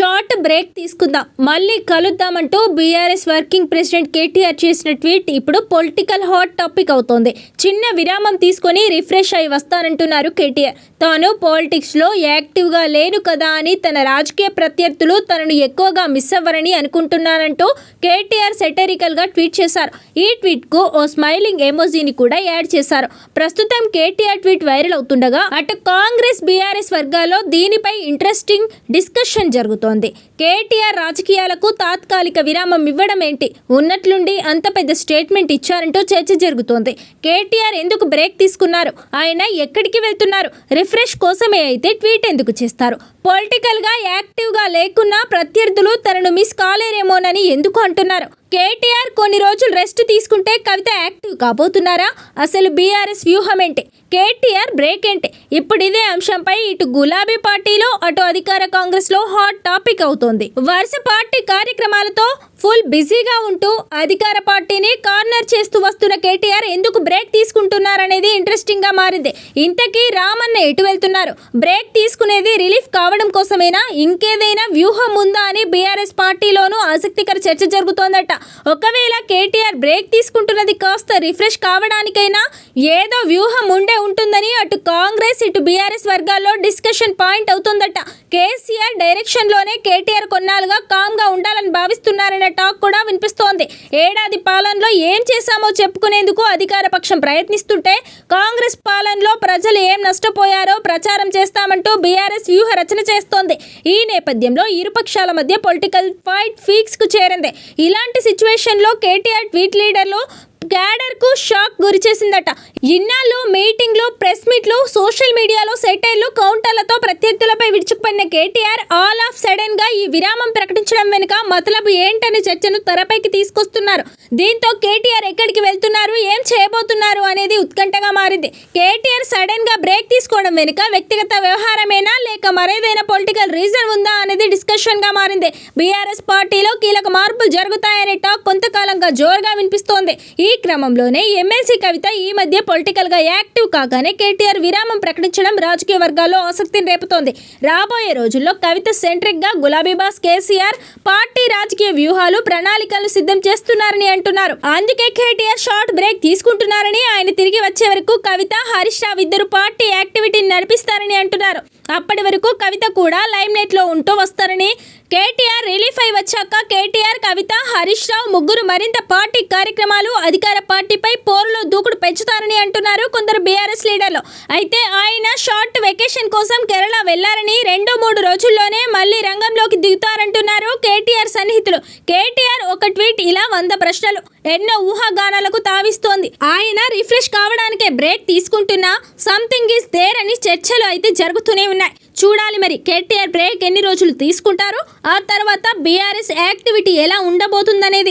Short break తీసుకుందాం. మళ్ళీ కలుద్దామంటూ బీఆర్ఎస్ వర్కింగ్ ప్రెసిడెంట్ కేటీఆర్ చేసిన ట్వీట్ ఇప్పుడు పొలిటికల్ హాట్ టాపిక్ అవుతోంది. చిన్న విరామం తీసుకొని రిఫ్రెష్ అయి వస్తానంటున్నారు కేటీఆర్. తాను పాలిటిక్స్లో యాక్టివ్గా లేను కదా అని తన రాజకీయ ప్రత్యర్థులు తనను ఎక్కువగా మిస్ అవ్వరని అనుకుంటున్నారంటూ కేటీఆర్ సెటరికల్గా ట్వీట్ చేశారు. ఈ ట్వీట్కు ఓ స్మైలింగ్ ఎమోజీని కూడా యాడ్ చేశారు. ప్రస్తుతం కేటీఆర్ ట్వీట్ వైరల్ అవుతుండగా అటు కాంగ్రెస్ బీఆర్ఎస్ వర్గాల్లో దీనిపై ఇంట్రెస్టింగ్ డిస్కషన్ జరుగుతుంది. కేటీఆర్ రాజకీయాలకు తాత్కాలిక విరామం ఇవ్వడం ఏంటి ఉన్నట్లుండి అంత పెద్ద స్టేట్మెంట్ ఇచ్చారంటూ చర్చ జరుగుతోంది. కేటీఆర్ ఎందుకు బ్రేక్ తీసుకున్నారు? ఆయన ఎక్కడికి వెళ్తున్నారు? రిఫ్రెష్ కోసమే అయితే ట్వీట్ ఎందుకు చేస్తారు? పొలిటికల్గా యాక్టివ్గా లేకున్నా ప్రత్యర్థులు తనను మిస్ కాలేరేమోనని ఎందుకు అంటున్నారు? కేటీఆర్ కొన్ని రోజులు రెస్ట్ తీసుకుంటే కవిత యాక్టివ్ కాబోతున్నారా? అసలు బీఆర్ఎస్ వ్యూహం ఏంటి? కేటీఆర్ బ్రేక్ ఏంటి? ఇప్పుడు ఇదే అంశంపై ఇటు గులాబీ పార్టీలో అటు అధికార కాంగ్రెస్లో హాట్ టాపిక్ అవుతోంది. వరుస పార్టీ కార్యక్రమాలతో ఫుల్ బిజీగా ఉంటూ అధికార పార్టీని కార్నర్ చేస్తూ వస్తున్న కేటీఆర్ ఎందుకు బ్రేక్ తీసుకుంటున్నారని ఇంట్రెస్టింగ్గా మారింది. ఇంతకీ రామన్న ఎటు వెళ్తున్నారు? బ్రేక్ తీసుకునేది రిలీఫ్ కావడం కోసమేనా? ఇంకేదైనా వ్యూహం ఉందా అని బీఆర్ఎస్ పార్టీలోనూ ఆసక్తికర చర్చ జరుగుతోందట. ఒకవేళ కేటీఆర్ బ్రేక్ తీసుకుంటున్నది కాస్త రిఫ్రెష్ కావడానికైనా ఏదో వ్యూహం ఉండే ఉంటుందని అటు కాంగ్రెస్ ఇటు బీఆర్ఎస్ వర్గాల్లో డిస్కషన్ పాయింట్ అవుతుందట. కేసీఆర్ డైరెక్షన్లోనే కేటీఆర్ కొన్నాళ్ళుగా కామ్గా ఉండాలని భావిస్తున్నారనే టాక్ కూడా వినిపిస్తోంది. ఏడాది పాలనలో ఏం చేశామో చెప్పుకునేందుకు అధికార పక్షం ప్రయత్నిస్తుంటే కాంగ్రెస్ పాలనలో ప్రజలు ఏం నష్టపోయారో ప్రచారం చేస్తామంటూ బీఆర్ఎస్ వ్యూహ రచన చేస్తోంది. ఈ నేపథ్యంలో ఇరుపక్షాల మధ్య పొలిటికల్ ఫైట్ ఫీక్స్కు చేరింది. ఇలాంటి సిచ్యువేషన్లో కేటీఆర్ ట్వీట్ లీడర్లు క్యాడర్కు షాక్ గురి చేసిందట. ఇన్నాళ్ళు మీటింగ్లు ప్రెస్ మీట్లు సోషల్ మీడియాలో సెటైర్లు కౌంటర్లతో ప్రత్యర్థులపై విరుచుకుపడిన కేటీఆర్ ఆల్ ఆఫ్ సడన్గా ఈ విరామం ప్రకటించడం వెనుక మతలబు ఏంటనే చర్చను తెరపైకి తీసుకొస్తున్నారు. దీంతో కేటీఆర్ ఎక్కడికి వెళ్తున్నారు ఏం చేయబోతున్నారు అనేది ఉత్కంఠగా మారింది. కేటీఆర్ సడన్గా బ్రేక్ తీసుకోవడం వెనుక వ్యక్తిగత వ్యవహారమేనా లేక మరేదైనా పొలిటికల్ రీజన్ ఉందా అనేది డిస్కషన్గా మారింది. బీఆర్ఎస్ పార్టీలో కీలక మార్పులు జరుగుతాయనే టాక్ కొంతకాలంగా జోరుగా వినిపిస్తోంది. ఈ క్రమంలోనే ఎమ్మెల్సీ కవిత ఈ మధ్య పొలిటికల్గా యాక్టివ్ కాగానే కేటీఆర్ విరామం ప్రకటించడం రాజకీయ వర్గాల్లో ఆసక్తిని రేపుతోంది. రాబోయే రోజుల్లో కవిత సెంట్రిక్గా గులాబీ బాస్ కేసీఆర్ పార్టీ రాజకీయ వ్యూహాలు ప్రణాళికలను సిద్ధం చేస్తున్నారని అంటున్నారు. అందుకే కేటీఆర్ షార్ట్ బ్రేక్ తీసుకుంటున్నారని ఆయన తిరిగి వచ్చే వరకు కవిత హరీష్ రావు ఇద్దరు పార్టీ యాక్టివిటీని నడిపిస్తారని అంటున్నారు. అప్పటి వరకు కవిత కూడా లైమ్ లైట్లో ఉంటూ వస్తారని కేటీఆర్ రిలీఫ్ అయి వచ్చాక కేటీఆర్ కవిత హరీష్ రావు ముగ్గురు మరింత పార్టీ కార్యక్రమాలు అధికార పార్టీపై పోరులో దూకుడు పెంచుతారని అంటున్నారు కొందరు బీఆర్ఎస్ లీడర్లు. అయితే ఆయన షార్ట్ వెకేషన్ కోసం కేరళ వెళ్ళారని రెండు మూడు రోజుల్లోనే మళ్ళీ రంగంలోకి దిగుతారంటున్నారు కేటీఆర్ సన్నిహితులు. కేటీఆర్ ఒక ట్వీట్ ఇలా వంద ప్రశ్నలు. ఎన్నో ఊహాగానాలకు తావిస్తోంది. ఆయన రిఫ్రెష్ కావడానికే బ్రేక్ తీసుకుంటున్నా సంథింగ్ ఈస్ దేర్ అని చర్చలు అయితే జరుగుతూనే ఉన్నాయి. చూడాలి మరి కేటీఆర్ బ్రేక్ ఎన్ని రోజులు తీసుకుంటారు? ఆ తర్వాత బీఆర్ఎస్ యాక్టివిటీ ఎలా ఉండబోతుందనేది.